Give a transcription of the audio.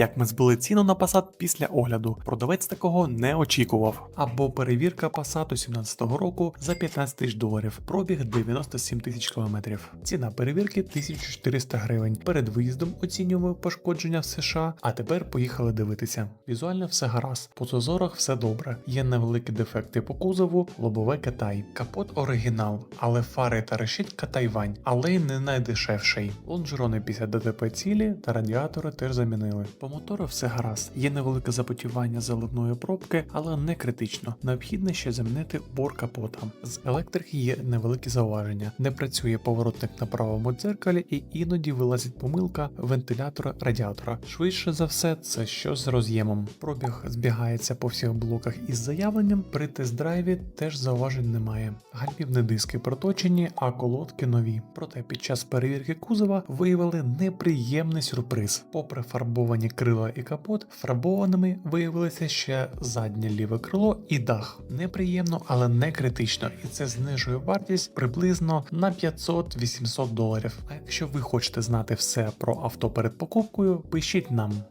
як ми збили ціну на Passat після огляду. Продавець такого не очікував. Або перевірка Passat 17 року за 15 тисяч доларів, пробіг 97 тисяч кілометрів. Ціна перевірки 1400 гривень. Перед виїздом оцінюємо пошкодження в США, а тепер поїхали дивитися. Візуально все гаразд, по зазорах все добре. Є невеликі дефекти по кузову, лобове Китай. Капот оригінал, але фари та решітка Тайвань, але й не найдешевший. Лонжерони після ДТП цілі та радіатори теж замінили. По мотору все гаразд. Є невелике запотівання заливної пробки, але не критично. Необхідно ще замінити бор капота. З електрики є невеликі зауваження. Не працює поворотник на правому дзеркалі і іноді вилазить помилка вентилятора радіатора. Швидше за все, це щось з роз'ємом. Пробіг збігається по всіх блоках із заявленням. При тест-драйві теж зауважень немає. Гальмівні диски проточені, а колодки нові. Проте під час перевірки кузова виявили неприємний сюрприз. Попри фарбовані крила і капот, фарбованими виявилися ще заднє ліве крило і дах. Неприємно, але не критично, і це знижує вартість приблизно на 500-800 доларів. А якщо ви хочете знати все про авто перед покупкою, пишіть нам.